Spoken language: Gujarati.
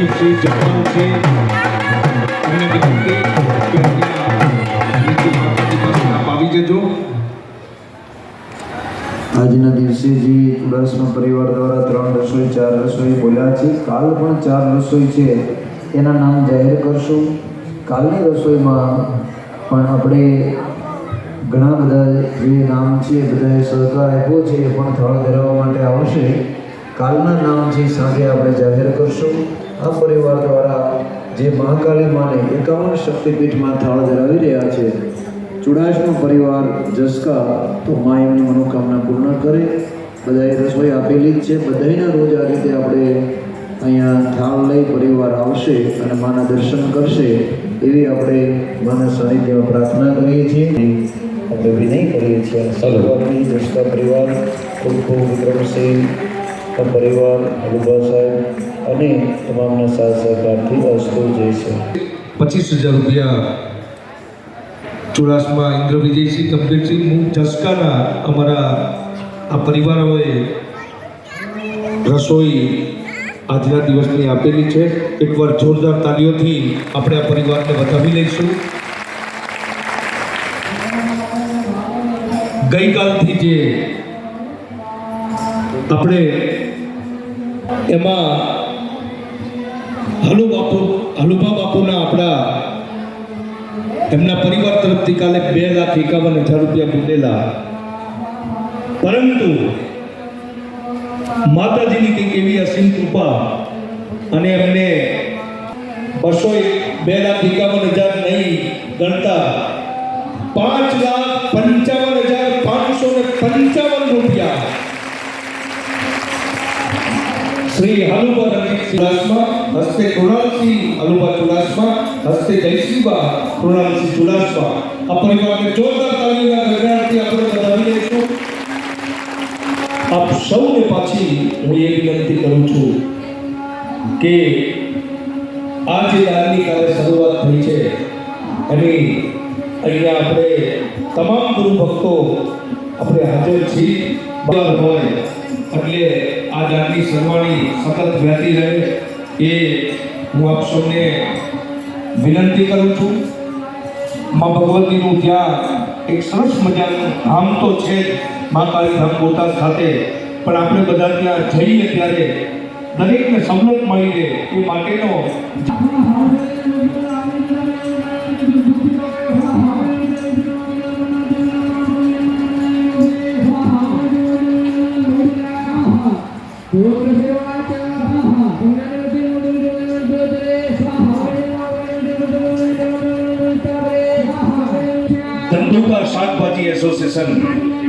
આજના દિવસે જે ચુડાસમા પરિવાર દ્વારા ત્રણ રસોઈ, ચાર રસોઈ બોલ્યા છે. કાલ પણ ચાર રસોઈ છે. એના નામ જાહેર કરશું? કાલની રસોઈમાં પણ આપણે ઘણા બધા જે નામ છે, બધાએ સહકાર આપ્યો છે, એ પણ થળ ધરાવવા માટે આવશે. કાલના નામ છે સાંજે આપણે જાહેર કરશું આ પરિવાર દ્વારા જે મહાકાલી માને એકાવન શક્તિપીઠમાં થાળ ધરાવી રહ્યા છે ચુડાસનો પરિવાર જસકા તો મા એમની મનોકામના પૂર્ણ કરે બધાએ રસોઈ આપેલી જ છે બધાયના રોજ આ રીતે આપણે અહીંયા થાળ લઈ પરિવાર આવશે અને માના દર્શન કરશે એવી આપણે માના સાનિધ્યમાં પ્રાર્થના કરીએ છીએ. આપણે વિનય કરીએ છીએ. અને સર્વની જસકા પરિવાર ખૂબ ખૂબ વિક્રમસિંહ પરિવાર હલુભા સાહેબ અને તમામના સાથ સહકારથી અસ્તુ જય છે. પચીસ હજાર રૂપિયા ચુડાસમા ઇન્દ્ર વિજયસિંહ ગંભીરસિંહ જસકાના અમારા આ પરિવારોએ રસોઈ આજના દિવસની આપેલી છે. એકવાર જોરદાર તાલીઓથી આપણે આ પરિવારને વધાવી લઈશું. ગઈકાલથી જે આપણે એમાં હલુ બાપુ હલુભા બાપુના આપણા એમના પરિવાર તરફથી કાલે બે લાખ એકાવન હજાર રૂપિયા મૂકેલા પરંતુ માતાજીની કંઈક એવી અસીમ કૃપા અને એમને બસો બે લાખ એકાવન હજાર નહીં ગણતા પાંચ લાખ શ્રી હનુમા ચુડાસમા, હસ્તે કૃણાલસિંહ હનુમા ચુડાસમા, હસ્તે જયસિંહબા કૃણાલસિંહ ચુડાસમા. આ પરિવારને જોરદાર તાલીમના ગગડાટથી આપણે વધાવી લઈશું. આપ સૌને પાછી હું એ વિનંતી કરું છું કે આ જે દાનની કાલે શરૂઆત થઈ છે એની અહીંયા આપણે તમામ ગુરુ ભક્તો આપણે હાજર છીએ. બહાર હોય એટલે આ જાતની સરવાણી સતત વહેતી રહે એ હું આપ સૌને વિનંતી કરું છું. મા ભગવતીનું ત્યાં એક સરસ મજાનું ધામ તો છે જ મા કાળીધામ બોટાદ ખાતે. પણ આપણે બધા ત્યાં જઈએ ત્યારે દરેકને સવલત મળી રહે એ માટેનો ધંધુકા શાકભાજી એસોસિએશન